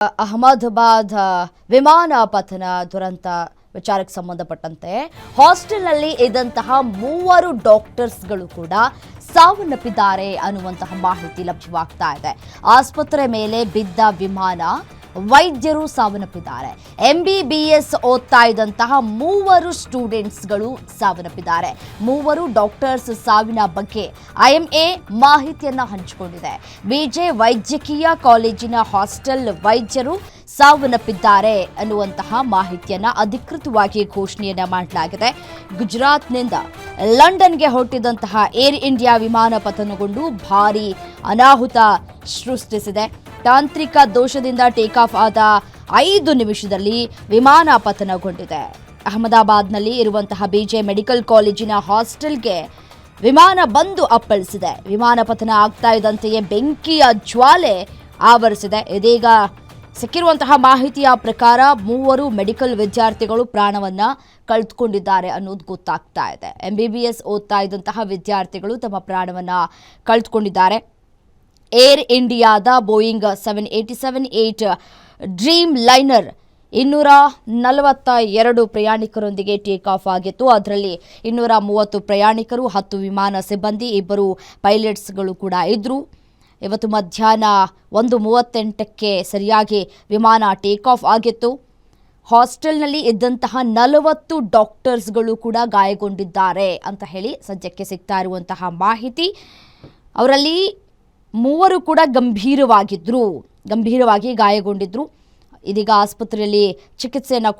ಅಹಮದಾಬಾದ್ ವಿಮಾನ ಪತನ ದುರಂತ ವಿಚಾರಕ್ಕೆ ಸಂಬಂಧಪಟ್ಟಂತೆ ಹಾಸ್ಟೆಲ್ನಲ್ಲಿ ಇದ್ದಂತಹ ಮೂವರು ಡಾಕ್ಟರ್ಸ್ಗಳು ಕೂಡ ಸಾವನ್ನಪ್ಪಿದ್ದಾರೆ ಅನ್ನುವಂತಹ ಮಾಹಿತಿ ಲಭ್ಯವಾಗ್ತಾ ಇದೆ. ಆಸ್ಪತ್ರೆ ಮೇಲೆ ಬಿದ್ದ ವಿಮಾನ ವೈದ್ಯರು ಸಾವನ್ನಪ್ಪಿದ್ದಾರೆ. ಎಂಬಿಬಿಎಸ್ ಓದ್ತಾ ಇದ್ದಂತಹ ಮೂವರು ಸ್ಟೂಡೆಂಟ್ಸ್ಗಳು ಸಾವನ್ನಪ್ಪಿದ್ದಾರೆ. ಮೂವರು ಡಾಕ್ಟರ್ಸ್ ಸಾವಿನ ಬಗ್ಗೆ ಐಎಂಎ ಮಾಹಿತಿಯನ್ನು ಹಂಚಿಕೊಂಡಿದೆ. ಬಿಜೆ ವೈದ್ಯಕೀಯ ಕಾಲೇಜಿನ ಹಾಸ್ಟೆಲ್ ವೈದ್ಯರು ಸಾವನ್ನಪ್ಪಿದ್ದಾರೆ ಅನ್ನುವಂತಹ ಮಾಹಿತಿಯನ್ನ ಅಧಿಕೃತವಾಗಿ ಘೋಷಣೆಯನ್ನ ಮಾಡಲಾಗಿದೆ. ಗುಜರಾತ್ನಿಂದ ಲಂಡನ್ಗೆ ಹೊರಟಿದ್ದಂತಹ ಏರ್ ಇಂಡಿಯಾ ವಿಮಾನ ಪತನಗೊಂಡು ಭಾರಿ ಅನಾಹುತ ಸೃಷ್ಟಿಸಿದೆ. ತಾಂತ್ರಿಕ ದೋಷದಿಂದ ಟೇಕ್ ಆಫ್ ಆದ ಐದು ನಿಮಿಷದಲ್ಲಿ ವಿಮಾನ ಪತನಗೊಂಡಿದೆ. ಅಹಮದಾಬಾದ್ನಲ್ಲಿ ಇರುವಂತಹ ಬಿಜೆ ಮೆಡಿಕಲ್ ಕಾಲೇಜಿನ ಹಾಸ್ಟೆಲ್ಗೆ ವಿಮಾನ ಬಂದು ಅಪ್ಪಳಿಸಿದೆ. ವಿಮಾನ ಪತನ ಆಗ್ತಾ ಇದ್ದಂತೆಯೇ ಬೆಂಕಿಯ ಜ್ವಾಲೆ ಆವರಿಸಿದೆ. ಇದೀಗ ಸಿಕ್ಕಿರುವಂತಹ ಮಾಹಿತಿಯ ಪ್ರಕಾರ ಮೂವರು ಮೆಡಿಕಲ್ ವಿದ್ಯಾರ್ಥಿಗಳು ಪ್ರಾಣವನ್ನ ಕಳೆದುಕೊಂಡಿದ್ದಾರೆ ಅನ್ನೋದು ಗೊತ್ತಾಗ್ತಾ ಇದೆ. ಎಂಬಿಬಿಎಸ್ ಓದ್ತಾ ಇದ್ದಂತಹ ವಿದ್ಯಾರ್ಥಿಗಳು ತಮ್ಮ ಪ್ರಾಣವನ್ನ ಕಳೆದುಕೊಂಡಿದ್ದಾರೆ. ಏರ್ ಇಂಡಿಯಾದ Boeing seven eighty seven eight dreamliner ಇನ್ನೂರ ನಲವತ್ತ ಎರಡು ಪ್ರಯಾಣಿಕರೊಂದಿಗೆ ಟೇಕ್ ಆಫ್ ಆಗಿತ್ತು. ಅದರಲ್ಲಿ ಇನ್ನೂರ ಮೂವತ್ತು ಪ್ರಯಾಣಿಕರು, ಹತ್ತು ವಿಮಾನ ಸಿಬ್ಬಂದಿ, ಇಬ್ಬರು ಪೈಲಟ್ಸ್ಗಳು ಕೂಡ ಇದ್ದರು ಇವತ್ತು ಮಧ್ಯಾಹ್ನ ಒಂದು ಮೂವತ್ತೆಂಟಕ್ಕೆ ಸರಿಯಾಗಿ ವಿಮಾನ ಟೇಕ್ ಆಫ್ ಆಗಿತ್ತು. ಹಾಸ್ಟೆಲ್ನಲ್ಲಿ ಇದ್ದಂತಹ ನಲವತ್ತು ಡಾಕ್ಟರ್ಸ್ಗಳು ಕೂಡ ಗಾಯಗೊಂಡಿದ್ದಾರೆ ಅಂತ ಹೇಳಿ ಸದ್ಯಕ್ಕೆ ಸಿಗ್ತಾ ಇರುವಂತಹ ಮಾಹಿತಿ. ಅವರಲ್ಲಿ ಮೂವರು ಕೂಡ ಗಂಭೀರವಾಗಿದ್ದರು ಗಂಭೀರವಾಗಿ ಗಾಯಗೊಂಡಿದ್ರು. ಇದೀಗ ಆಸ್ಪತ್ರೆಯಲ್ಲಿ ಚಿಕಿತ್ಸೆಯನ್ನು ಕೂಡ